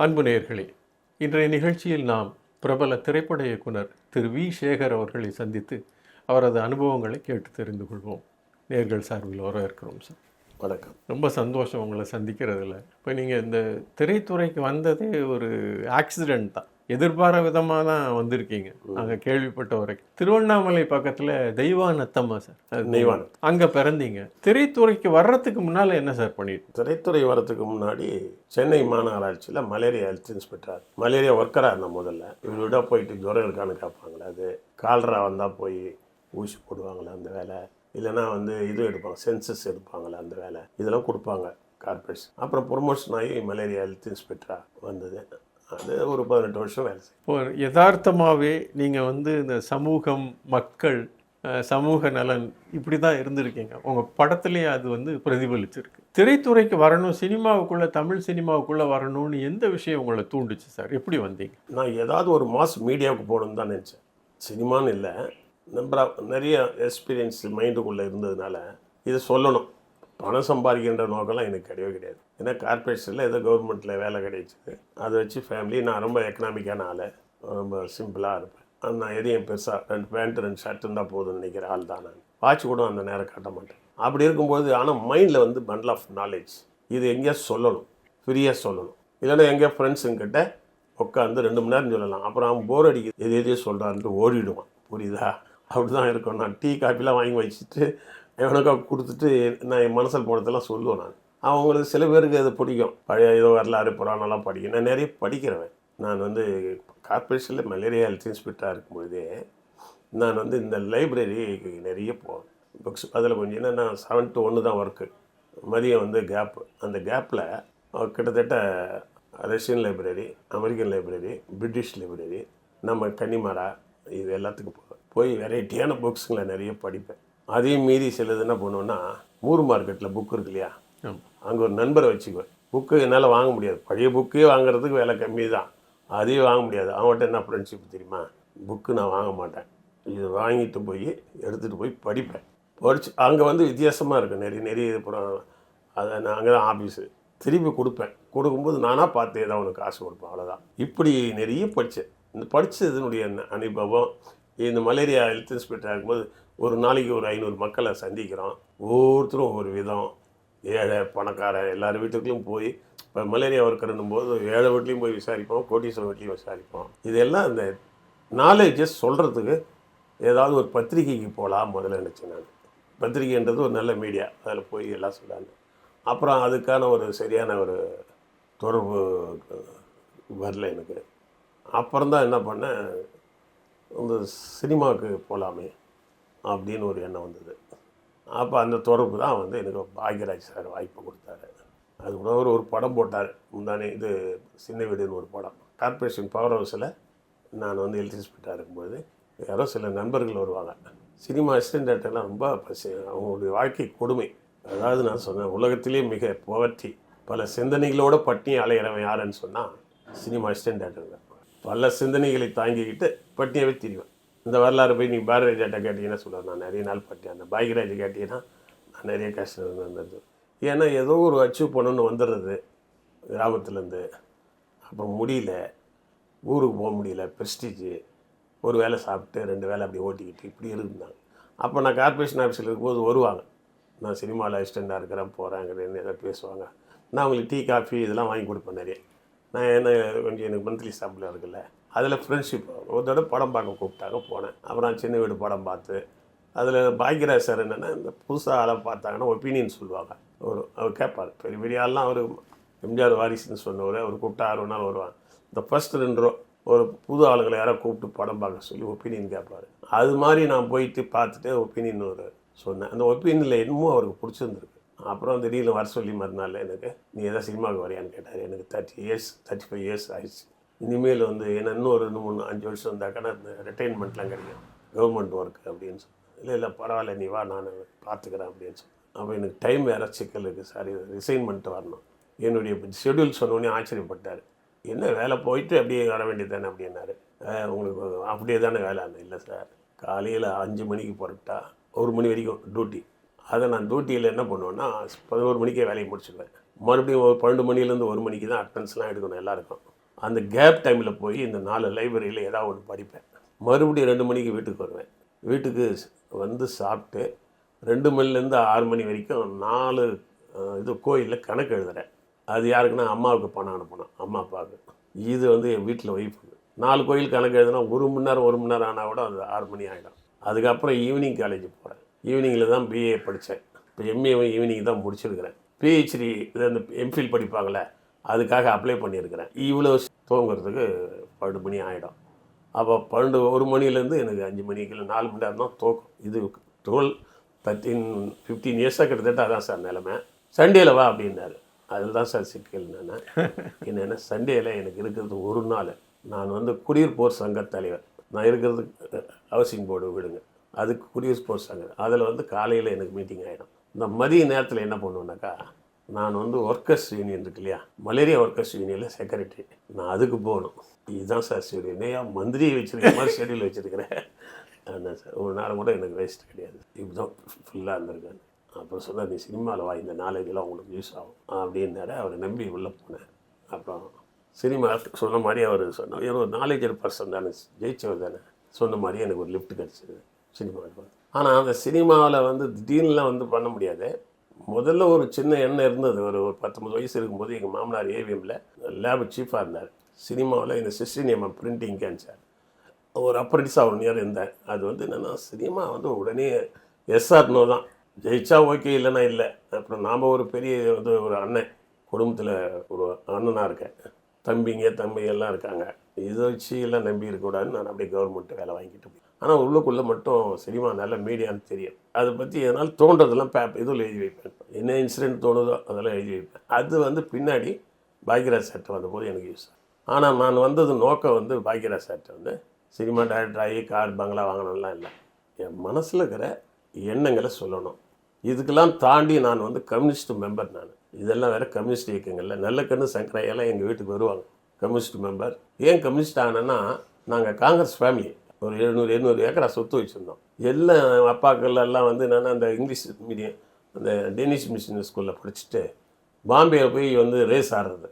அன்பு நேயர்களே இன்றைய நிகழ்ச்சியில் நாம் பிரபல திரைப்பட இயக்குனர் திரு வி. சேகர் அவர்களை சந்தித்து அவரது அனுபவங்களை கேட்டு தெரிந்து கொள்வோம். நேர்கள் சார்பில் வரவேற்கிறோம் சார். வணக்கம். ரொம்ப சந்தோஷம் உங்களை சந்திக்கிறதுல. இப்போ நீங்கள் இந்த திரைத்துறைக்கு வந்ததே ஒரு ஆக்சிடென்ட் தான். எதிர்பாராத விதமாக தான் வந்திருக்கீங்க நாங்கள் கேள்விப்பட்ட வரைக்கும். திருவண்ணாமலை பக்கத்தில் தெய்வானத்தம்மா சார். அது தெய்வான அங்கே பிறந்தீங்க. திரைத்துறைக்கு வர்றதுக்கு முன்னால் என்ன சார் பண்ணிட்டு திரைத்துறை வரதுக்கு முன்னாடி சென்னை மாநகராட்சியில் மலேரியா ஹெல்த் இன்ஸ்பெக்டர் மலேரியா ஒர்க்கராக இருந்தேன் முதல்ல. இவரோட போயிட்டு ஜுரம் இருக்கான்னு கேட்பாங்களே அது. கால்ரா வந்தால் போய் ஊசி போடுவாங்களே அந்த வேலை. இல்லைன்னா வந்து இது எடுப்பாங்க சென்சஸ் எடுப்பாங்களே அந்த வேலை. இதெல்லாம் கொடுப்பாங்க கார்பரேட்ஸ் அப்புறம் ப்ரொமோஷன் ஆகி மலேரியா ஹெல்த் இன்ஸ்பெக்டராக வந்தது. அது ஒரு பதினெட்டு வருஷம் வேலை செய்யும். இப்போ யதார்த்தமாகவே நீங்கள் வந்து இந்த சமூகம் மக்கள் சமூக நலன் இப்படி தான் இருந்திருக்கீங்க. உங்கள் படத்துலேயே அது வந்து பிரதிபலிச்சிருக்கு. திரைத்துறைக்கு வரணும் சினிமாவுக்குள்ளே தமிழ் சினிமாவுக்குள்ளே வரணும்னு எந்த விஷயம் உங்களை தூண்டுச்சு சார்? எப்படி வந்தீங்க? நான் ஏதாவது ஒரு மாஸ் மீடியாவுக்கு போகணும்னு தான் நினச்சேன். சினிமான்னு இல்லை. நம்ம நிறைய எக்ஸ்பீரியன்ஸ் மைண்டுக்குள்ளே இருந்ததுனால இதை சொல்லணும். பணம் சம்பாதிக்கின்ற நோக்கம்லாம் எனக்கு கிடையவே கிடையாது. ஏன்னா கார்பரேஷனில் ஏதோ கவர்மெண்ட்டில் வேலை கிடைச்சிது. அதை வச்சு ஃபேமிலி நான் ரொம்ப எக்கனாமிக்கான ஆள். ரொம்ப சிம்பிளாக இருப்பேன். நான் எதையும் பெருசாக ரெண்டு பேண்ட்டு ரெண்டு ஷர்ட் இருந்தால் போதும்னு நினைக்கிற ஆள் தான் நான். வாட்ச் கூட அந்த நேரம் காட்ட மாட்டேன். அப்படி இருக்கும்போது ஆனால் மைண்டில் வந்து பண்டில் ஆஃப் நாலேஜ் இது எங்கேயா சொல்லணும். ஃப்ரீயாக சொல்லணும். இல்லைன்னா எங்கேயா ஃப்ரெண்ட்ஸுங்கிட்ட உட்காந்து ரெண்டு மணி நேரம் சொல்லலாம். அப்புறம் அவன் போர் அடிக்குது. எது எதையோ சொல்கிறான்ட்டு ஓடிடுவான். புரியுதா? அப்படி தான் இருக்கும். நான் டீ காஃபிலாம் வாங்கி வச்சுட்டு எவனுக்கா கொடுத்துட்டு நான் என் மனசில் போனதெல்லாம் சொல்லுவேன் நான். அவங்களுக்கு சில பேருக்கு அது பிடிக்கும். பழைய ஏதோ வரலாறு புராணம்லாம் படிக்கும். நான் நிறைய படிக்கிறவன். நான் வந்து கார்பரேஷனில் மலேரியா ஹெல்த் இன்ஸ்பெக்டராக இருக்கும்பொழுதே நான் வந்து இந்த லைப்ரரி நிறைய போவேன். புக்ஸ் அதில் கொஞ்சம் என்னென்னா செவன் டு ஒன்று தான் ஒர்க்கு மதியம் வந்து கேப்பு அந்த கேப்பில் கிட்டத்தட்ட Russian library American library British library நம்ம கன்னிமரா இது எல்லாத்துக்கும் போவேன். போய் வெரைட்டியான புக்ஸுங்களை நிறைய படிப்பேன். அதையும் மீறி சிலது என்ன பண்ணுவேன்னா மூர் மார்க்கெட்டில் புக் இருக்கு இல்லையா? அங்கே ஒரு நண்பரை வச்சுக்குவேன். புக்கு என்னால் வாங்க முடியாது. பழைய புக்கே வாங்குறதுக்கு விலை கம்மி தான். அதையும் வாங்க முடியாது. அவன்கிட்ட என்ன ஃப்ரெண்ட்ஷிப் தெரியுமா? புக்கு நான் வாங்க மாட்டேன். இது வாங்கிட்டு போய் எடுத்துகிட்டு போய் படிப்பேன். படிச்சு அங்கே வந்து வித்தியாசமாக இருக்கும் நிறைய நிறைய அப்புறம் அதை நான் அங்கே தான் ஆஃபீஸு திருப்பி கொடுப்பேன். கொடுக்கும்போது நானாக பார்த்து ஏதாவது உனக்கு காசு கொடுப்பேன். அவ்வளோதான் இப்படி நிறைய படித்தேன் இந்த படித்ததனுடைய அனுபவம் இந்த மலேரியா ஹெல்த் இன்ஸ்பெக்டர் இருக்கும்போது ஒரு நாளைக்கு ஒரு ஐநூறு மக்களை சந்திக்கிறோம். ஒவ்வொருத்தரும் ஒவ்வொரு விதம். ஏழை பணக்காரன் எல்லார் வீட்டுக்குள்ளேயும் போய் இப்போ மலேரியா ஒர்க்கர்னும் போது ஏழை வீட்லேயும் போய் விசாரிப்போம் கோட்டீஸ்வரர் வீட்லேயும் விசாரிப்போம். இதெல்லாம் இந்த நாலேஜஸ் சொல்கிறதுக்கு ஏதாவது ஒரு பத்திரிக்கைக்கு போகலாம் முதல்ல நினச்சேன் நான். பத்திரிக்கைன்றது ஒரு நல்ல மீடியா அதில் போய் எல்லாம் சொல்கிறாங்க அப்புறம் அதுக்கான ஒரு சரியான ஒரு தொடர்பு வரல எனக்கு. அப்புறம் தான் என்ன பண்ணேன் இந்த சினிமாவுக்கு போகலாமே அப்படின்னு ஒரு எண்ணம் வந்தது. அப்போ அந்த தொடர்பு தான் வந்து எனக்கு பாக்யராஜ் சார் வாய்ப்பு கொடுத்தாரு. அது கூட ஒரு ஒரு படம் போட்டார். முந்தானே இது சின்ன வீடுன்னு ஒரு படம். கார்பரேஷன் பவர் ஹவுஸில் நான் வந்து ஹெல்த் இருக்கும்போது யாரோ சில நண்பர்கள் வருவாங்க. சினிமா அசிஸ்டன்ட்லாம் ரொம்ப பசி அவங்களுடைய வாழ்க்கை கொடுமை. அதாவது நான் சொன்னேன் உலகத்திலே மிக புவர்ச்சி பல சிந்தனைகளோட பட்டினி அலையிறவன் யாருன்னு சொன்னால் சினிமா அசிஸ்டன்ட் பல சிந்தனைகளை தாங்கிக்கிட்டு பட்டினியாகவே திரிவேன். இந்த வரலாறு போய் நீ பாரதிராஜாட்ட கேட்டீங்கன்னா சொல்லுவார். நான் நிறைய நாள் பட்டேன். அந்த பாகிராஜ் கேட்டீங்கன்னா நான் நிறைய கஷ்டம் இருந்தது ஏன்னா ஏதோ ஒரு அச்சீவ் பண்ணணும்னு வந்துடுறது கிராமத்துலேருந்து. அப்புறம் முடியல. ஊருக்கு போக முடியல. ப்ரெஸ்டீஜு ஒரு வேளை சாப்பிட்டு ரெண்டு வேலை அப்படி ஓட்டிக்கிட்டு இப்படி இருந்தாங்க. அப்போ நான் கார்பரேஷன் ஆஃபீஸில் இருக்கும்போது வருவாங்க. நான் சினிமாவில் அசிஸ்டண்ட்டாக இருக்கிறேன் போகிறேங்கிறேன்னு எதாவது பேசுவாங்க. நான் அவங்களுக்கு டீ காஃபி இதெல்லாம் வாங்கி கொடுப்பேன் நிறைய. நான் என்ன கொஞ்சம் எனக்கு மந்த்லி சம்பளம் இருக்குல்ல அதில் ஃப்ரெண்ட்ஷிப் ஒரு தடவை படம் பார்க்க கூப்பிட்டாங்க போனேன். அப்புறம் சின்ன வீடு படம் பார்த்து அதில் பாக்யராஜ் சார் என்னென்னா இந்த புதுசாக ஆளை பார்த்தாங்கன்னா ஒப்பீனியன் சொல்லுவாங்க. ஒரு அவர் கேட்பார். பெரிய பெரிய ஆள்லாம் அவர் எம்ஜிஆர் வாரிசுன்னு சொன்னவர் அவர் கூப்பிட்டா ஆறு நாள் வருவாங்க. இந்த ஃபர்ஸ்ட் ரெண்டு ரூபா ஒரு புது ஆளுங்களை யாரோ கூப்பிட்டு படம் பார்க்க சொல்லி ஒப்பீனியன் கேட்பார். அது மாதிரி நான் போயிட்டு பார்த்துட்டு ஒப்பீனியன் ஒரு சொன்னேன். அந்த ஒப்பீனியனில் என்னமோ அவருக்கு பிடிச்சிருந்துருக்கு. அப்புறம் திடீர்னு வர சொல்லி மறுநாள் எனக்கு நீ எதாவது சினிமாவுக்கு வரையான்னு கேட்டார். எனக்கு thirty years thirty five years ஆயிடுச்சு. இனிமேல் வந்து என்ன இன்னும் ஒரு ரெண்டு மூணு அஞ்சு வருஷம் இருந்தாக்கா இந்த ரிட்டைன்மெண்ட்லாம் கிடைக்கும். கவர்மெண்ட் ஒர்க் அப்படின்னு சொன்னேன் இல்லை இல்லை பரவாயில்ல நீ வா நான் பார்த்துக்கிறேன் அப்படின்னு சொன்னேன் அப்போ எனக்கு டைம் வேறு சிக்கல் இருக்குது சாரி ரிசைன் பண்ணிட்டு வரணும். என்னுடைய ஷெட்யூல் சொன்னோடனே ஆச்சரியப்பட்டார். என்ன வேலை போயிட்டு அப்படியே வர வேண்டியது தானே அப்படின்னாரு உங்களுக்கு அப்படியே தானே வேலை? இல்லை சார் காலையில் அஞ்சு மணிக்கு புறட்டா ஒரு மணி வரைக்கும் டியூட்டி அதை நான் டியூட்டியில் என்ன பண்ணுவேன்னா பதினோரு மணிக்கே வேலையை முடிச்சிடுவேன் மறுபடியும் ஒரு பன்னெண்டு மணிலேருந்து ஒரு மணிக்கு தான் அட்டன்ஸ்லாம் எடுக்கணும் எல்லாருக்கும். அந்த கேப் டைமில் போய் இந்த நாலு லைப்ரரியில் ஏதாவது ஒன்று படிப்பேன். மறுபடியும் ரெண்டு மணிக்கு வீட்டுக்கு வருவேன். வீட்டுக்கு வந்து சாப்பிட்டு ரெண்டு மணிலேருந்து ஆறு மணி வரைக்கும் நாலு இது கோயிலில் கணக்கு எழுதுறேன். அது யாருக்குன்னா அம்மாவுக்கு பணம் அனுப்பணும் அம்மா அப்பாவுக்கு. இது வந்து என் வீட்டில் ஒய்ஃபுக்கு நாலு கோயில் கணக்கு எழுதுனா ஒரு மணி நேரம் ஒரு மணி நேரம் ஆனால் கூட அது ஆறு மணி ஆகிடும் அதுக்கப்புறம் ஈவினிங் காலேஜ் போகிறேன் ஈவினிங்கில் தான் பிஏ படித்தேன் இப்போ எம்ஏ ஈவினிங் தான் முடிச்சிருக்கிறேன். பிஹெச்டி இது அந்த எம்ஃபில் படிப்பாங்களே அதுக்காக அப்ளை பண்ணியிருக்கிறேன். இவ்வளோ தூங்குறதுக்கு பன்னெண்டு மணி ஆகிடும் அப்போ பன்னெண்டு ஒரு மணிலேருந்து எனக்கு அஞ்சு மணிக்கு இல்லை நாலு மணி நேரம் தான் தூக்கம். இது டுவெல் தேர்ட்டீன் ஃபிஃப்டீன் இயர்ஸாக கிட்டத்தட்ட அதான் சார் நிலமை. சண்டேல வா அப்படின்னாரு. அதில் தான் சார் சிக்கல் நான் என்னென்னா சண்டேல எனக்கு இருக்கிறது ஒரு நாள். நான் வந்து குடியிருப்போர் சங்க தலைவர். நான் இருக்கிறது ஹவுசிங் போர்டு விடுங்க. அதுக்கு குடியிருப்போர் சங்கம் அதில் வந்து காலையில் எனக்கு மீட்டிங் ஆகிடும் இந்த மதிய நேரத்தில் என்ன பண்ணுவேன்னாக்கா நான் வந்து ஒர்க்கர்ஸ் யூனியன் இருக்கு இல்லையா? மலேரியா ஒர்க்கர்ஸ் யூனியனில் செக்ரட்டரி நான் அதுக்கு போகணும். இதுதான் சார் ஷெடியூல் என்னையா மந்திரியை வச்சுருக்க மாதிரி ஷெடியூல் வச்சுருக்கிறேன் அதான் சார் ஒரு நேரம் கூட எனக்கு வேஸ்ட் கிடையாது. இப்படிதான் ஃபுல்லாக இருந்திருக்காங்க அப்புறம் சொன்னார் நீ சினிமாவில் வா இந்த நாலேஜெலாம் உங்களுக்கு யூஸ் ஆகும். அப்படின்னாரு. அவரை நம்பி உள்ளே போனேன். அப்புறம் சினிமா சொன்ன மாதிரி அவர் சொன்னார். இவர் ஒரு நாலேஜர் பர்சன் தானே. ஜெயிச்சவர் தானே. சொன்ன மாதிரி எனக்கு ஒரு லிஃப்ட் கிடச்சிது சினிமாவில் ஆனால் அந்த சினிமாவில் வந்து திடீர்னுலாம் வந்து பண்ண முடியாது. முதல்ல ஒரு சின்ன எண்ணம் இருந்தது. ஒரு ஒரு பத்தொம்பது வயசு இருக்கும்போது எங்கள் மாமனார் ஏவிஎம்மில் லேப் சீஃபாக இருந்தார். சினிமாவில் இந்த சிஸ்டினியம் பிரிண்டிங் கேன்சர் ஒரு அப்ரண்டிஸாக ஒன் இயர் இருந்தேன் அது வந்து என்னென்னா சினிமா வந்து உடனே எஸ்ஆர்னோ தான். ஜெயிச்சா ஓகே இல்லைன்னா இல்லை. அப்புறம் நாம் ஒரு பெரிய வந்து ஒரு அண்ணன் குடும்பத்தில் ஒரு அண்ணனாக இருக்கேன். தம்பிங்க தம்பி எல்லாம் இருக்காங்க. இதை வச்சு எல்லாம் நம்பி இருக்கக்கூடாதுன்னு நான் அப்படியே கவர்மெண்ட் வேலை வாங்கிட்டு போய் ஆனால் உள்ளுக்குள்ளே மட்டும் சினிமா நல்ல மீடியான்னு தெரியும். அதை பற்றி எதனால் தோன்றதெல்லாம் பேப் இதில் எழுதி வைப்பேன். என்ன இன்சிடென்ட் தோணுதோ அதெல்லாம் எழுதி வைப்பேன். அது வந்து பின்னாடி பாக்யராஜ் சார்ட்டை வந்தபோது எனக்கு யூஸ் ஆனால் நான் வந்தது நோக்கம் வந்து பாக்யராஜ் சார்ட்டை வந்து சினிமா டைரக்டர் ஆகி கார் பங்களா வாங்கணும்லாம் இல்லை. என் மனசில் இருக்கிற எண்ணங்களை சொல்லணும். இதுக்கெல்லாம் தாண்டி நான் வந்து கம்யூனிஸ்ட் மெம்பர் நான். இதெல்லாம் வேறு கம்யூனிஸ்ட் இயக்கங்களில். நல்ல கண்ணு சங்கரையெல்லாம் எங்கள் வீட்டுக்கு வருவாங்க. கம்யூனிஸ்ட் மெம்பர் ஏன் கம்யூனிஸ்ட் ஆனேன்னா நாங்கள் காங்கிரஸ் ஃபேமிலி ஒரு எழுநூறு எழுநூறு ஏக்கரா சொத்து வச்சுருந்தோம். எல்லாம் அப்பாக்கள் எல்லாம் வந்து என்னென்னா அந்த இங்கிலீஷ் மீடியம் அந்த டென்னிஸ் மிஷின் ஸ்கூலில் படிச்சுட்டு பாம்பேயில் போய் வந்து ரேஸ் ஆடுறது.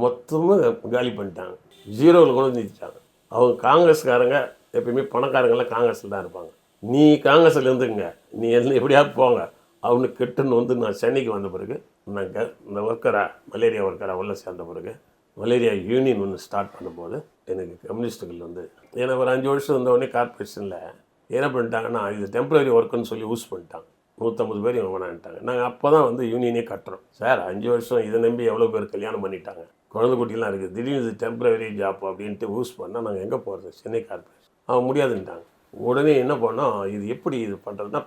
மொத்தமும் காலி பண்ணிட்டாங்க. ஜீரோவில் கொண்டு வந்து நிறுத்திட்டாங்க. அவங்க காங்கிரஸ்காரங்க எப்பயுமே பணக்காரங்கள்லாம் காங்கிரஸில் தான் இருப்பாங்க. நீ காங்கிரஸில் இருந்துங்க நீ எல்லாம் எப்படியாவது போங்க. அவனுக்கு கெட்டுன்னு வந்து நான் சென்னைக்கு வந்த பிறகு நான் க- இந்த ஒர்க்கரா மலேரியா ஒர்க்கரா உள்ள சேர்ந்த பிறகு மலேரியா யூனியன் ஒன்று ஸ்டார்ட் பண்ணும்போது எனக்கு கம்யூனிஸ்ட்டுகள் வந்து ஏன்னா ஒரு அஞ்சு வருஷம் இருந்த உடனே கார்பரேஷனில் என்ன பண்ணிட்டாங்கன்னா இது டெம்பரரி ஒர்க்குன்னு சொல்லி யூஸ் பண்ணிட்டாங்க. நூற்றம்பது பேர் இவங்க வேணான்ட்டாங்க நாங்கள் அப்போ தான் வந்து யூனியனே கட்டுறோம். சார் அஞ்சு வருஷம் இதை நம்பி எவ்வளோ பேர் கல்யாணம் பண்ணிட்டாங்க? குழந்தை குட்டிலாம் இருக்குது. திடீர்னு இது டெம்பரரி ஜாப் அப்படின்ட்டு யூஸ் பண்ணால் நாங்கள் எங்கே போகிறது சென்னை கார்பரேஷன் அவங்க முடியாதுன்ட்டாங்க. உடனே என்ன பண்ணோம் இது எப்படி இது பண்ணுறதுன்னா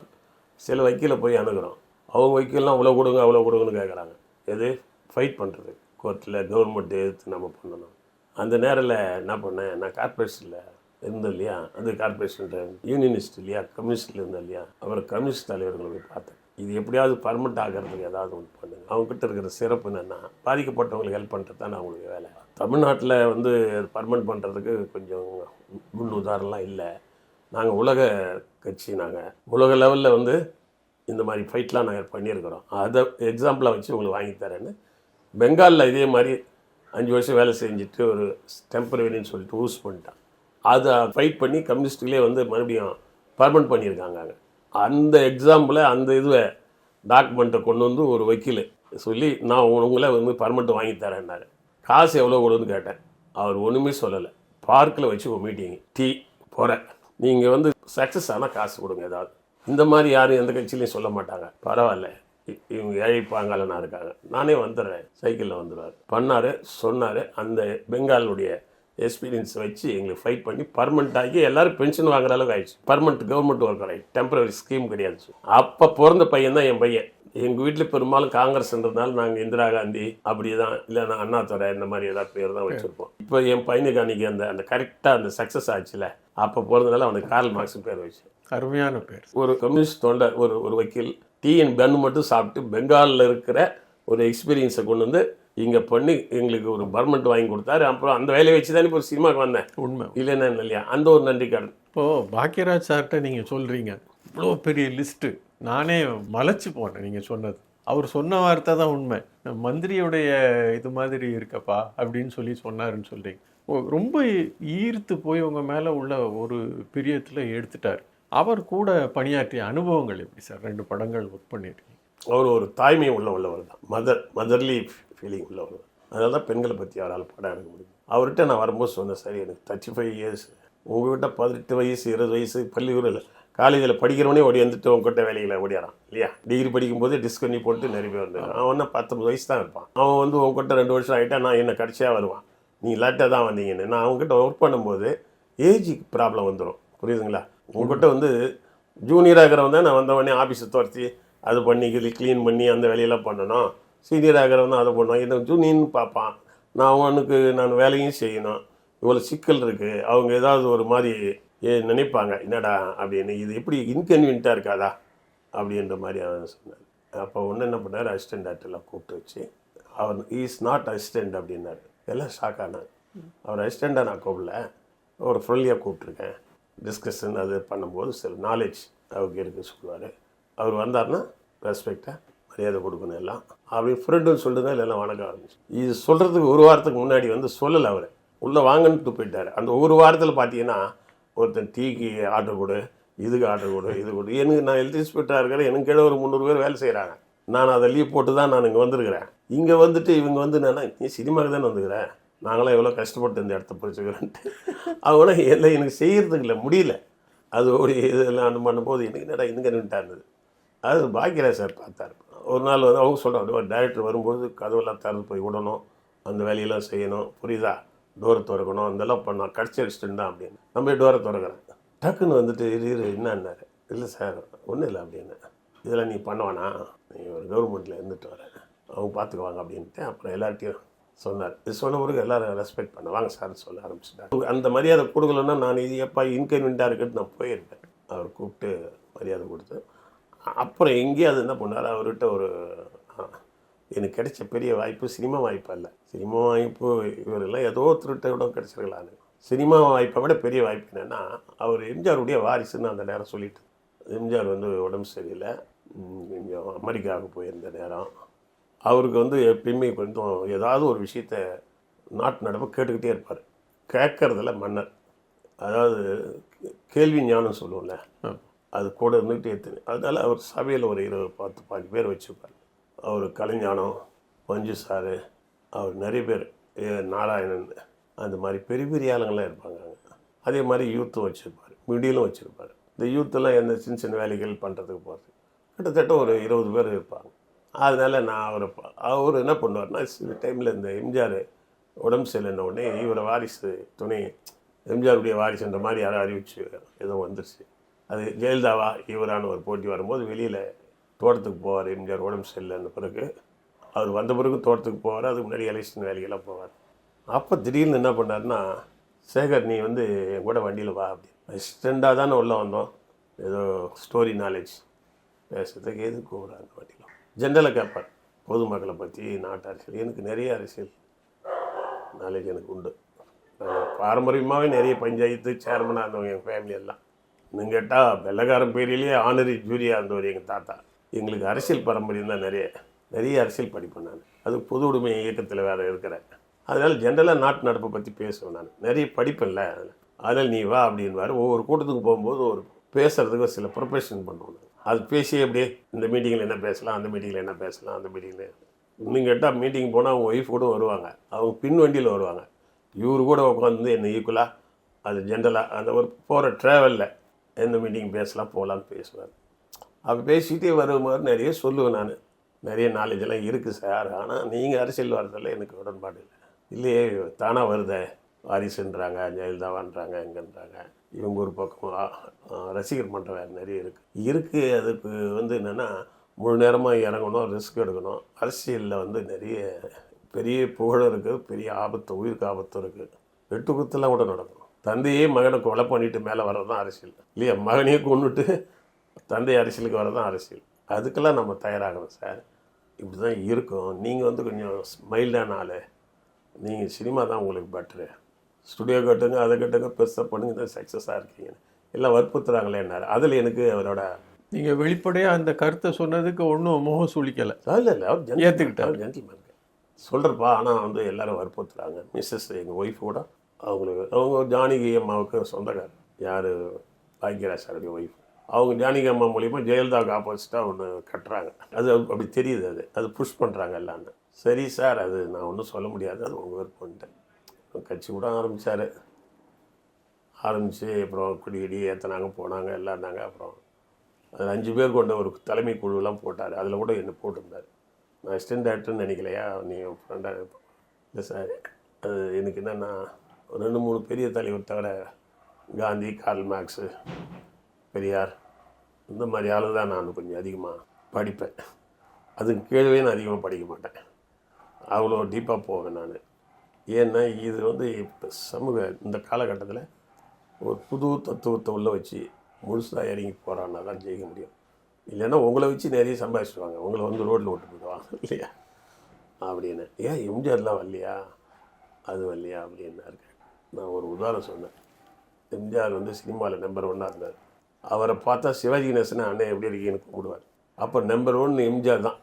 சில வக்கீலை போய் அணுகிறோம். அவங்க வக்கீல்லாம் அவ்வளோ கொடுங்க அவ்வளோ கொடுங்கன்னு கேட்குறாங்க எது? ஃபைட் பண்ணுறது கோர்ட்டில் கவர்மெண்ட் எதிர்த்து நம்ம பண்ணணும்? அந்த நேரில் என்ன பண்ணேன்? நான் கார்பரேஷனில் இருந்தேன் இல்லையா? அந்த கார்பரேஷன் யூனியனிஸ்ட் இல்லையா? கம்யூனிஸ்டில் இருந்தேன் இல்லையா? அப்புறம் கம்யூனிஸ்ட் தலைவர்களை போய் பார்த்தேன். இது எப்படியாவது பர்மனெண்ட் ஆகிறதுக்கு ஏதாவது ஒன்று பண்ணுங்க. அவங்ககிட்ட இருக்கிற சிறப்பு என்னென்னா பாதிக்கப்பட்டவங்களுக்கு ஹெல்ப் பண்ணுறது தான் அவங்களுக்கு வேலை. தமிழ்நாட்டில் வந்து பர்மனெண்ட் பண்ணுறதுக்கு கொஞ்சம் முன் உதாரணம்லாம் இல்லை. நாங்கள் உலக கட்சி நாங்கள் உலக லெவலில் வந்து இந்த மாதிரி ஃபைட்லாம் நாங்கள் பண்ணியிருக்கிறோம். அதை எக்ஸாம்பிளாக வச்சு உங்களுக்கு வாங்கி தரேன்னு. பெங்காலில் இதே மாதிரி அஞ்சு வருஷம் வேலை செஞ்சுட்டு ஒரு டெம்பரவரின்னு சொல்லிட்டு யூஸ் பண்ணிட்டான். அதை ஃபைட் பண்ணி கம்யூனிஸ்ட்களே வந்து மறுபடியும் பர்மெண்ட் பண்ணியிருக்காங்க அந்த எக்ஸாம்பிளை அந்த இதுவை டாக்குமெண்ட்டை கொண்டு வந்து ஒரு வக்கீல் சொல்லி நான் உங்களை வந்து பர்மனெண்ட் வாங்கி தரேன்னாரு. காசு எவ்வளோ கொடுன்னு கேட்டேன். அவர் ஒன்றுமே சொல்லலை. பார்க்கில் வச்சு ஒரு மீட்டிங் டீ போகிறேன் நீங்கள் வந்து சக்ஸஸ் ஆனால் காசு கொடுங்க ஏதாவது. இந்த மாதிரி யாரும் எந்த கட்சியிலையும் சொல்ல மாட்டாங்க. பரவாயில்ல. இவங்க ஏழைப்பாங்கலனா இருக்காங்க. நானே வந்துடுறேன். சைக்கிளில் வந்துடுவார். பண்ணார் சொன்னார். அந்த பெங்காலுடைய எக்ஸ்பீரியன்ஸ் வச்சு எங்களுக்கு ஃபைட் பண்ணி பர்மனெண்ட் ஆகி எல்லாரும் பென்ஷன் வாங்குற அளவுக்கு ஆயிடுச்சு. பர்மனெண்ட் கவர்மெண்ட் ஒர்க் ஆகிடுச்சு டெம்பரரி ஸ்கீம் கிடையாது அப்போ பிறந்த பையன் தான் என் பையன். எங்கள் வீட்டில் பெரும்பாலும் காங்கிரஸ்ன்றதுனால நாங்கள் இந்திரா காந்தி அப்படி தான் இல்லைன்னா அண்ணாதுரை இந்த மாதிரி ஏதாவது பேர் தான் வச்சுருப்போம். இப்போ என் பையனுக்கு அன்றைக்கி அந்த அந்த கரெக்டாக அந்த சக்ஸஸ் ஆச்சுல. அப்போ பிறந்தனால அவனுக்கு கார்ல் மார்க்ஸ் பேர் வச்சு. அருமையான பேர். ஒரு கம்யூனிஸ்ட் தொண்டர் ஒரு ஒரு வக்கீல். டீ அண்ட் கன் மட்டும் சாப்பிட்டு பெங்காலில் இருக்கிற ஒரு எக்ஸ்பீரியன்ஸை கொண்டு வந்து இங்கே பண்ணி எங்களுக்கு ஒரு பர்மனெண்ட் வாங்கி கொடுத்தாரு. அப்புறம் அந்த வேலையை வச்சு தானே இப்போ ஒரு சினிமாவுக்கு வந்தேன். உண்மை. இல்லைன்னா இல்லையா? அந்த ஒரு நன்றி கடன். இப்போது பாக்யராஜ் சார்கிட்ட நீங்கள் சொல்கிறீங்க இவ்வளோ பெரிய லிஸ்ட்டு நானே மலைச்சு போனேன் நீங்கள் சொன்னது. அவர் சொன்ன வார்த்தை தான் உண்மை. மந்திரியுடைய இது மாதிரி இருக்கப்பா அப்படின்னு சொல்லி சொன்னாருன்னு சொல்றீங்க. ஓ, ரொம்ப ஈர்த்து போய் உங்க மேலே உள்ள ஒரு பிரியத்தில் எடுத்துட்டார். அவர் கூட பணியாற்றிய அனுபவங்கள் எப்படி சார்? ரெண்டு படங்கள் ஒர்க் பண்ணியிருக்கீங்க. அவர் ஒரு தாய்மை உள்ள உள்ளவர் தான். மதர் மதர்லி ஃபீலிங் உள்ளவர். தான் அதனால தான் பெண்களை பற்றி அவரால் படம் எடுக்க முடியும். அவர்கிட்ட நான் வரும்போது சொன்னேன் சார் எனக்கு தேர்ட்டி ஃபைவ் இயர்ஸ் உங்ககிட்ட பதினெட்டு வயசு இருபது வயசு பள்ளிக்கூடம் காலேஜில் படிக்கிறவனே ஓடி வந்துட்டு உங்ககிட்ட வேலைகளை ஓடியாரான் இல்லையா? டிகிரி படிக்கும்போது டிஸ்கனி போட்டு நிறைய பேர் வந்தார் அவன் ஒன்றும் பத்தொம்பது வயசு தான் இருப்பான். அவன் வந்து உங்ககிட்ட ரெண்டு வருஷம் ஆகிட்டா நான் என்ன கடைசியாக வருவான்? நீ லேட்டாக தான் வந்தீங்கன்னு. நான் அவங்ககிட்ட ஒர்க் பண்ணும்போது ஏஜ் ப்ராப்ளம் வந்துடும் புரியுதுங்களா? உங்ககிட்ட வந்து ஜூனியராக இருக்கிறவன் தான் நான் வந்தவொடனே ஆஃபீஸை துரத்தி அது பண்ணி இது க்ளீன் பண்ணி அந்த வேலையெல்லாம் பண்ணணும். சீனியர் இருக்கிறவன் அதை பண்ணுவான் இதை ஜூனியர்னு பார்ப்பான். நான் அவனுக்கு நான் வேலையும் செய்யணும். இவ்வளோ சிக்கல் இருக்குது அவங்க ஏதாவது ஒரு மாதிரி ஏ நினைப்பாங்க. என்னடா அப்படின்னு. இது எப்படி இன்கன்வீனியண்ட்டாக இருக்காதா? அப்படின்ற மாதிரி அவன் சொன்னார். அப்போ ஒன்று என்ன பண்ணார்? அசிஸ்டன்ட் டாக்டர்லாம் கூப்பிட்டு வச்சு அவர் இஸ் நாட் அசிஸ்டன்ட் அப்படின்னாரு. எல்லாம் ஷாக் ஆனாங்க அவர் அசிஸ்டண்ட்டாக நான் கூப்பிடல. ஒரு ஃப்ரெண்ட்லியாக கூப்பிட்ருக்கேன் டிஸ்கஷன் அது பண்ணும்போது சில நாலேஜ் அவருக்கு இருக்கு சொல்லுவார். அவர் வந்தார்னா ரெஸ்பெக்டாக மரியாதை கொடுக்கணும் எல்லாம். அப்படி ஃப்ரெண்டுன்னு சொல்லிட்டு தான் எல்லாம் வணக்கம் ஆரம்பிச்சு. இது சொல்கிறதுக்கு ஒரு வாரத்துக்கு முன்னாடி வந்து சொல்லலை அவர். உள்ளே வாங்கன்ட்டு போயிட்டார். அந்த ஒரு வாரத்தில் பார்த்தீங்கன்னா ஒருத்தன் டீக்கு ஆர்டர் கொடு இதுக்கு ஆர்டர் கொடு இது கொடு. எனக்கு நான் ஹெல்த் இன்ஸ்பெக்டராக இருக்கிறேன். எனக்கு கீழே ஒரு முந்நூறு பேர் வேலை செய்கிறாங்க நான் அதை லீவ் போட்டு தான் நான் இங்கே வந்திருக்கிறேன். இங்கே வந்துட்டு இவங்க வந்து என்னன்னா நீ சினிமாவுக்கு தானே வந்துக்கிறேன் நாங்களாம் எவ்வளோ கஷ்டப்பட்டு இந்த இடத்த பிடிச்சிக்கிறோன்ட்டு அவங்களாம் எல்லாம் எனக்கு செய்கிறதுக்கு இல்லை முடியல. அது ஒரு இதெல்லாம் பண்ணும்போது எனக்கு என்னடா இங்கே நின்ட்டாருந்தது அது பாக்கியராஜ் சார் பார்த்தார். ஒரு நாள் வந்து அவங்க சொல்கிறாங்க ஒரு டைரக்டர் வரும்போது கதவெல்லாம் திறந்து போய் விடணும். அந்த வேலையெல்லாம் செய்யணும். புரியுதா? டோரை திறக்கணும். அதெல்லாம் பண்ணோம் கடிச்சு அடிச்சிட்டு தான் அப்படின்னு. நம்ம டோரை திறக்கிறேன் டக்குன்னு வந்துட்டு இரு இரு என்னன்னாரு இல்லை சார் ஒன்றும் இல்லை அப்படின்னு. இதெல்லாம் நீ பண்ணுவானா? நீ ஒரு கவர்மெண்ட்டில் இருந்துட்டு வர. அவங்க பார்த்துக்குவாங்க அப்படின்ட்டு. அப்புறம் எல்லார்ட்டையும் சொன்னார். இது சொன்ன பிறகு எல்லாரும் ரெஸ்பெக்ட் பண்ணுவாங்க சார் சொல்ல ஆரம்பிச்சிட்டாங்க. அந்த மரியாதை கொடுக்கலன்னா நான் இது எப்பா இன்கன்வீனியாக இருக்குன்னு நான் போயிருப்பேன் அவர் கூப்பிட்டு மரியாதை கொடுத்து. அப்புறம் எங்கேயும் அது என்ன பண்ணார் அவர்கிட்ட ஒரு எனக்கு கிடைச்ச பெரிய வாய்ப்பு சினிமா வாய்ப்பு அல்ல. சினிமா வாய்ப்பு இவரெல்லாம் ஏதோ திருட்ட விட கிடச்சிருக்கலான்னு சினிமா வாய்ப்பை விட பெரிய வாய்ப்பு என்னென்னா அவர் எம்ஜிஆருடைய வாரிசுன்னு அந்த நேரம் சொல்லிட்டு எம்ஜிஆர் வந்து உடம்பு சரியில்லை. கொஞ்சம் அமெரிக்காவுக்கு போயிருந்த நேரம். அவருக்கு வந்து எப்பயுமே கொஞ்சம் ஏதாவது ஒரு விஷயத்த நாட்டு நடப்பு கேட்டுக்கிட்டே இருப்பார். கேட்கறதுல மன்னர். அதாவது கேள்வி ஞானம் சொல்லுவோம்ல. அது கூட இருந்துகிட்டே இருக்குது அதனால அவர் சபையில் ஒரு இருபது பத்து பாஞ்சு பேர் வச்சுருப்பார். அவர் கலைஞானம் மஞ்சு சாரு அவர் நிறைய பேர் நாராயணன் அந்த மாதிரி பெரிய பெரிய ஆளுங்கள்லாம் இருப்பாங்க. அதே மாதிரி யூத்தும் வச்சுருப்பார் மிடிலும் வச்சுருப்பார். இந்த யூத்தெல்லாம் எந்த சின்ன சின்ன வேலைகள் பண்ணுறதுக்கு போகிறது கிட்டத்தட்ட ஒரு இருபது பேர் இருப்பாங்க. அதனால் நான் அவர் அவர் என்ன பண்ணுவார்னா சில டைமில் இந்த எம்ஜிஆர் உடம்பு சரியில்லைன்ன உடனே இவரை வாரிசு துணை எம்ஜிஆருடைய வாரிசுன்ற மாதிரி யாரும் அறிவிச்சு ஏதோ வந்துருச்சு. அது ஜெயலலிதாவா இவரான ஒரு போட்டி வரும்போது வெளியில் தோட்டத்துக்கு போவார் எம்ஜிஆர் உடம்பு சரியில்லைன்ன பிறகு. அவர் வந்த பிறகு தோட்டத்துக்கு போவார் அதுக்கு முன்னாடி எலெக்ஷன் வேலைக்கெல்லாம் போவார். அப்போ திடீர்னு என்ன பண்ணாருன்னா சேகர் நீ வந்து என் கூட வண்டியில் வா அப்படி அசிஸ்டண்டாக தானே உள்ளே வந்தோம். ஏதோ ஸ்டோரி நாலேஜ் பேசுறதுக்கு எதுக்கு கூப்பிட்றாங்க வண்டியில்? ஜென்ரலாக கேட்பார். பொதுமக்களை பற்றி நாட்டு அரசியல் எனக்கு நிறைய அரசியல் நாலேஜ் எனக்கு உண்டு. பாரம்பரியமாகவே நிறைய பஞ்சாயத்து சேர்மனாக இருந்தவங்க எங்கள் ஃபேமிலி எல்லாம். இன்னும் கேட்டால் வெள்ளக்காரன் பேரிலேயே ஆனரி ஜூரியாக இருந்தவர் எங்கள் தாத்தா. எங்களுக்கு அரசியல் பாரம்பரியம் தான் நிறைய. நிறைய அரசியல் படிப்பேன் நான். அது பொது உடைமை இயக்கத்தில் வேறு இருக்கிறேன் அதனால் ஜென்ரலாக நாட்டு நடப்பை பற்றி பேசுவேன் நான். நிறைய படிப்பேன்ல அதில் அதனால் நீ வா அப்படின்வார் ஒவ்வொரு கூட்டத்துக்கு போகும்போது ஒரு பேசுறதுக்கு ஒரு சில ப்ரொஃபஷன் பண்ணுவோம் நான். அது பேசி அப்படியே இந்த மீட்டிங்கில் என்ன பேசலாம் அந்த மீட்டிங்கில் என்ன பேசலாம் அந்த மீட்டிங்கில் இன்னும் கேட்டால் மீட்டிங் போனால் அவங்க ஒய்ஃப் கூட வருவாங்க. அவங்க பின் வண்டியில் வருவாங்க. இவர் கூட உட்காந்து என்ன ஈக்குவலாக அது ஜென்ரலாக அந்த ஒரு போகிற ட்ராவலில் எந்த மீட்டிங் பேசலாம் போகலான்னு பேசுவார். அப்போ பேசிகிட்டே வரும்போது நிறைய சொல்லுவேன் நான். நிறைய நாலேஜ் எல்லாம் இருக்குது சார். ஆனால் நீங்கள் அரசியல் வரதில் எனக்கு உடன்பாடு இல்லை. இல்லையே தானாக வருதே. வாரிசுன்றாங்க ஜெயலலிதாவான்றாங்க எங்கன்றாங்க இவங்க ஒரு பக்கம் ரசிகர் மன்றம் வேறு நிறைய இருக்குது இருக்குது அதுக்கு வந்து என்னென்னா முழு நேரமாக இறங்கணும் ரிஸ்க் எடுக்கணும். அரசியலில் வந்து நிறைய பெரிய புகழும் இருக்குது பெரிய ஆபத்து உயிருக்கு ஆபத்தும் இருக்குது வெட்டுக்குத்தெல்லாம் கூட நடக்கும். தந்தையே மகனை கொலை பண்ணிட்டு மேலே வர்றதான் அரசியல். இல்லையா? மகனையே கொண்டுட்டு தந்தை அரசியலுக்கு வரதான் தான் அரசியல். அதுக்கெல்லாம் நம்ம தயாராகணும் சார். இப்படி தான் இருக்கும். நீங்கள் வந்து கொஞ்சம் மைல்டான ஆள். நீங்கள் சினிமா தான் உங்களுக்கு பெட்ரு ஸ்டுடியோ கட்டுங்க அதை கட்டுங்க பெருசாக பண்ணுங்க சக்ஸஸாக இருக்கீங்க. எல்லாம் வற்புறுத்துறாங்களேன்னாரு அதில் எனக்கு அவரோட நீங்கள் வெளிப்படையாக அந்த கருத்தை சொன்னதுக்கு ஒன்றும் முகம் சுளிக்கலை. இல்லை இல்லை அவர். அவர் ஜென்டில்மேன் சொல்கிறப்பா ஆனால் வந்து எல்லாரும் வற்புறுத்துறாங்க. மிஸ்ஸஸ் எங்கள் ஒய்ஃப் கூட அவங்களுக்கு அவங்க ஜானகி அம்மாவுக்கு சொந்தக்காரர். யார்? பாக்கியராஜ் சாருடைய ஒய்ஃப் அவங்க ஜானகி அம்மா மூலியமா ஜெயலலிதாவுக்கு ஆப்போசிட்டாக ஒன்று கட்டுறாங்க. அது அப்படி தெரியுது அது. அது புஷ் பண்ணுறாங்க எல்லாமே. சரி சார் அது நான் ஒன்றும் சொல்ல முடியாது அது உங்கள் விருப்பம்ன்ட்டேன் கட்சி கூட ஆரம்பித்தார் ஆரம்பித்து அப்புறம் குடி கடி ஏற்றினாங்க போனாங்க எல்லாம் இருந்தாங்க அப்புறம் அதில் அஞ்சு பேர் கொண்ட ஒரு தலைமை குழுலாம் போட்டார். அதில் கூட என்ன போட்டிருந்தார். நான் அசிஸ்டன்ட் டேரக்டர்னு நினைக்கலையா? நீ ஃப்ரெண்டாக இல்லை சார் அது எனக்கு என்னென்னா ரெண்டு மூணு பெரிய தலைவர் தவிர காந்தி கார்ல் மேக்ஸு பெரியார் இந்த மாதிரி ஆளு தான் நான் கொஞ்சம் அதிகமாக படிப்பேன். அதுக்கு கீழவே நான் அதிகமாக படிக்க மாட்டேன். அவ்வளோ டீப்பாக போவேன் நான். ஏன்னா இது வந்து இப்போ சமூக இந்த காலகட்டத்தில் ஒரு புது தத்துவத்தை உள்ளே வச்சு முழுசாக இறங்கி போகிறான்னா தான் ஜெயிக்க முடியும். இல்லைன்னா உங்களை வச்சு நிறைய சம்பாதிச்சுடுவாங்க உங்களை வந்து ரோட்டில் ஓட்டு போயிடுவாங்க. இல்லையா? அப்படின்னு. ஏன் எம்ஜிஆர்லாம் வரலையா? அது வரலையா? அப்படின்னாரு நான் ஒரு உதாரணம் சொன்னேன். எம்ஜிஆர் வந்து சினிமாவில் நம்பர் ஒன்னாக இருந்தார். அவரை பார்த்தா சிவாஜி கணேசன் அண்ணன் எப்படி இருக்கீங்கன்னு கூப்பிடுவார். அப்போ நம்பர் ஒன் எம்ஜிஆர் தான்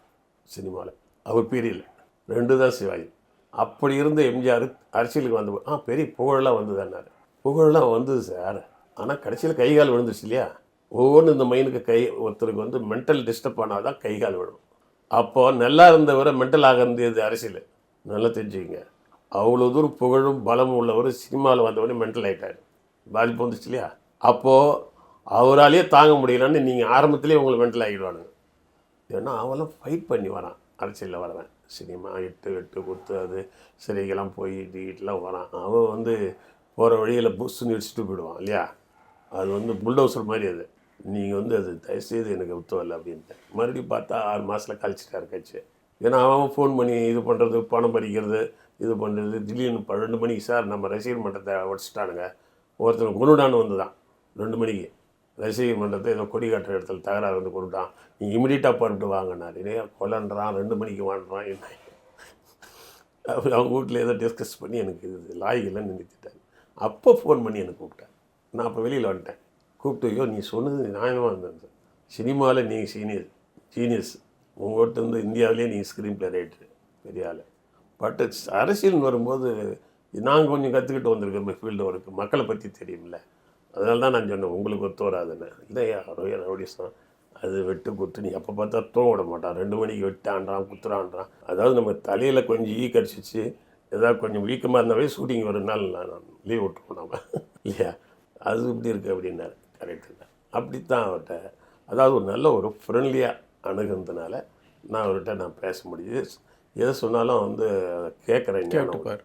சினிமாவில் அவர் பீரியடில் ரெண்டு தான் சிவாஜி. அப்படி இருந்த எம்ஜிஆர் அரசியலுக்கு வந்து ஆ பெரிய புகழெலாம் வந்ததுன்னாரு. புகழெலாம் வந்தது சார். ஆனால் கடைசியில் கை கால் விழுந்துச்சு இல்லையா? ஒவ்வொன்றும் இந்த மைனுக்கு கை ஒருத்தருக்கு வந்து மென்டல் டிஸ்டர்ப் ஆனால் தான் கை கால் விழும். அப்போ நல்லா இருந்தவரை மென்டல் ஆகிறது அரசியல். நல்லா தெரிஞ்சுக்கங்க. அவ்வளோ தூரம் புகழும் பலமும் உள்ளவர் சினிமாவில் வந்தவொடனே மென்டல் ஆகிட்டார் பாதிப்பு வந்துச்சு இல்லையா? அப்போது அவராலேயே தாங்க முடியலன்னு நீங்கள் ஆரம்பத்திலே உங்களை மென்டல் ஆகிடுவானுங்க ஏன்னா அவெல்லாம் ஃபைட் பண்ணி வரான் அரசியலில் வரவன் சினிமா எட்டு எட்டு கொடுத்து அது சிலைக்கெல்லாம் போய் இட்டுலாம் வரான். அவன் வந்து போகிற வழியில் புஷ்ஷுன்னு இடிச்சுட்டு போயிடுவான் இல்லையா? அது வந்து புல்டோசர் மாதிரி அது. நீங்கள் வந்து அது தயவுசெய்து எனக்கு ஒத்துவல அப்படின்ட்டு. மறுபடியும் பார்த்தா ஆறு மாதத்தில் கழிச்சிட்டா இருக்காச்சு ஏன்னா அவன் ஃபோன் பண்ணி இது பண்ணுறது பணம் பறிக்கிறது இது பண்ணுறது திடீர்னு பன்னெண்டு மணிக்கு சார் நம்ம ரசிகர் மன்றத்தை உடச்சிட்டானுங்க. ஒருத்தர் கொண்டுடான்னு வந்து தான் ரெண்டு மணிக்கு. ரசிகர் மன்றத்தை ஏதோ கொடி கட்டுற இடத்துல தகராறு வந்து கொடுத்தான் நீ இமிடியட்டாக பண்ணிட்டு வாங்கினார் இல்லையா கொலன்றான் ரெண்டு மணிக்கு வாங்குறான் என்ன? அவங்க வீட்டில் ஏதோ டிஸ்கஸ் பண்ணி எனக்கு இது லாய்கெல்லாம் நிறுத்திட்டாங்க அப்போ ஃபோன் பண்ணி எனக்கு கூப்பிட்டேன். நான் அப்போ வெளியில் வந்துட்டேன். கூப்பிட்டு ஐயோ நீ சொன்னது நியாயமாக இருந்தேன் சார். சினிமாவில் நீங்கள் சீனியர் ஜீனியஸ் உங்கள்கிட்ட இருந்து இந்தியாவிலேயே நீங்கள் ஸ்க்ரீன் பிளே ரைட்ரு பெரிய ஆள். பட் அரசியல்னு வரும்போது நாங்கள் கொஞ்சம் கற்றுக்கிட்டு வந்திருக்கோம் ஃபீல்டு ஒர்க்கு மக்களை பற்றி தெரியும்ல. அதனால தான் நான் சொன்னேன் உங்களுக்கு ஒத்து வராதுன்னு. இல்லையா ரவுடிசம் அது வெட்டு குத்து நீ எப்போ பார்த்தா தூங்க விட மாட்டான். ரெண்டு மணிக்கு வெட்டான்றான் குத்துறான்றான். அதாவது நம்ம தலையில் கொஞ்சம் ஈ கடிச்சிச்சு ஏதாவது கொஞ்சம் வீக்கமாக இருந்தாவே ஷூட்டிங் ஒரு நாள் நான் லீவ் விட்டுருவோம் நம்ம இல்லையா அது இப்படி இருக்குது அப்படின்னாரு. கரெக்டுங்க அப்படித்தான் அவர்கிட்ட. அதாவது ஒரு நல்ல ஒரு ஃப்ரெண்ட்லியாக அணுகுனதுனால நான் அவர்கிட்ட நான் பேச முடியுது. எதை சொன்னாலும் வந்து கேட்குறேன் கேட்டுப்பார்.